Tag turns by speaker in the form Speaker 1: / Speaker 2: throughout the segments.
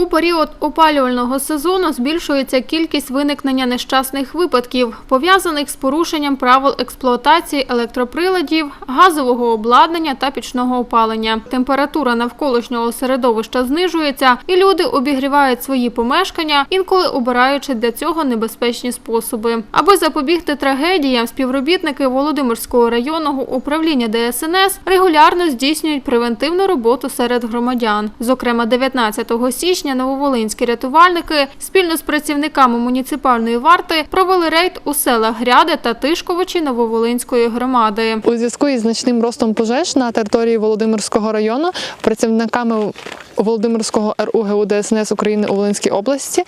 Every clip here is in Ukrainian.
Speaker 1: У період опалювального сезону збільшується кількість виникнення нещасних випадків, пов'язаних з порушенням правил експлуатації електроприладів, газового обладнання та пічного опалення. Температура навколишнього середовища знижується, і люди обігрівають свої помешкання, інколи обираючи для цього небезпечні способи. Аби запобігти трагедіям, співробітники Володимирського районного управління ДСНС регулярно здійснюють превентивну роботу серед громадян. Зокрема, 19 січня нововолинські рятувальники спільно з працівниками муніципальної варти провели рейд у селах Гряди та Тишковичі Нововолинської громади.
Speaker 2: У зв'язку із значним ростом пожеж на території Володимирського району працівниками Володимирського РУГУ ДСНС України у Волинській області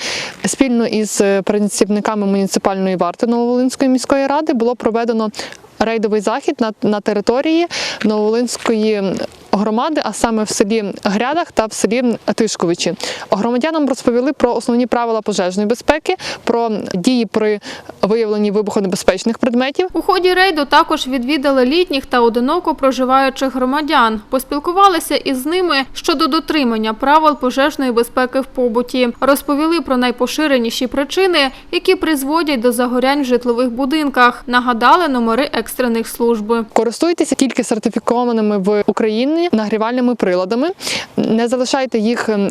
Speaker 2: спільно із працівниками муніципальної варти Нововолинської міської ради було проведено рейдовий захід на, на території Нововолинської громади, а саме в селі Грядах та в селі Тишковичі. Громадянам розповіли про основні правила пожежної безпеки, про дії при виявленні вибухонебезпечних предметів.
Speaker 1: У ході рейду також відвідали літніх та одиноко проживаючих громадян, поспілкувалися із ними щодо дотримання правил пожежної безпеки в побуті, розповіли про найпоширеніші причини, які призводять до загорянь в житлових будинках, нагадали номери екстрених служб.
Speaker 2: Користуйтеся тільки сертифікованими в Україні нагрівальними приладами. Не залишайте їх ем,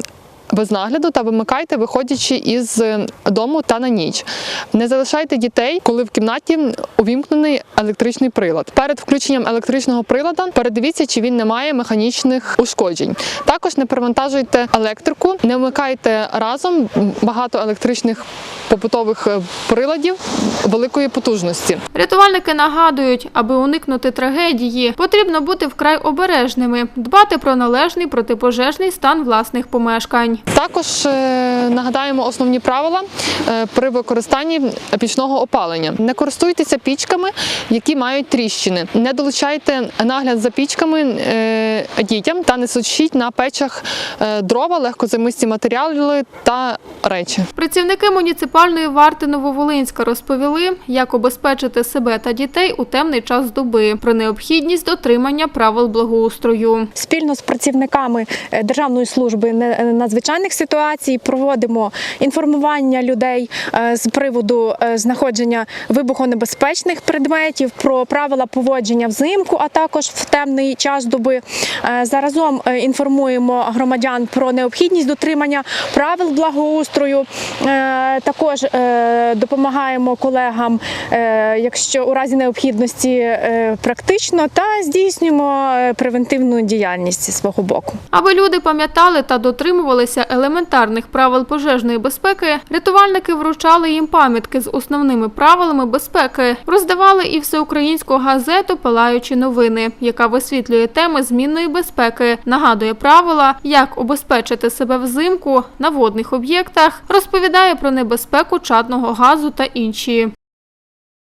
Speaker 2: без нагляду та вимикайте, виходячи із е, дому та на ніч. Не залишайте дітей, коли в кімнаті увімкнений електричний прилад. Перед включенням електричного прилада передивіться, чи він не має механічних ушкоджень. Також не перевантажуйте електрику, не вмикайте разом багато електричних побутових е, приладів великої потужності.
Speaker 1: Рятувальники нагадують, аби уникнути трагедії, потрібно бути вкрай обережними, дбати про належний протипожежний стан власних помешкань.
Speaker 2: Також е, нагадаємо основні правила е, при використанні пічного опалення. Не користуйтеся пічками, які мають тріщини. Не долучайте нагляд за пічками дітям та не сушіть на печах дрова, легкозаймисті матеріали та речі.
Speaker 1: Працівники муніципальної варти Нововолинська розповіли, як обезпечити себе та дітей у темний час доби, про необхідність дотримання правил благоустрою.
Speaker 3: Спільно з працівниками е, Державної служби е, надзвичайних ситуацій проводимо інформування людей е, з приводу знаходження вибухонебезпечних предметів, про правила поводження взимку, а також в темний час доби. Заразом інформуємо громадян про необхідність дотримання правил благоустрою. Е, Також е, допомагаємо колегам, е, якщо у разі необхідності е, практично, та здійснюємо превентивну діяльність зі свого боку.
Speaker 1: Аби люди пам'ятали та дотримувалися елементарних правил пожежної безпеки, рятувальники вручали їм пам'ятки з основними правилами безпеки, роздавали і всеукраїнську газету Палаючі новини, яка висвітлює теми змінної безпеки, нагадує правила, як обезпечити себе взимку на водних об'єктах, розповідає про небезпеку чадного газу та інші.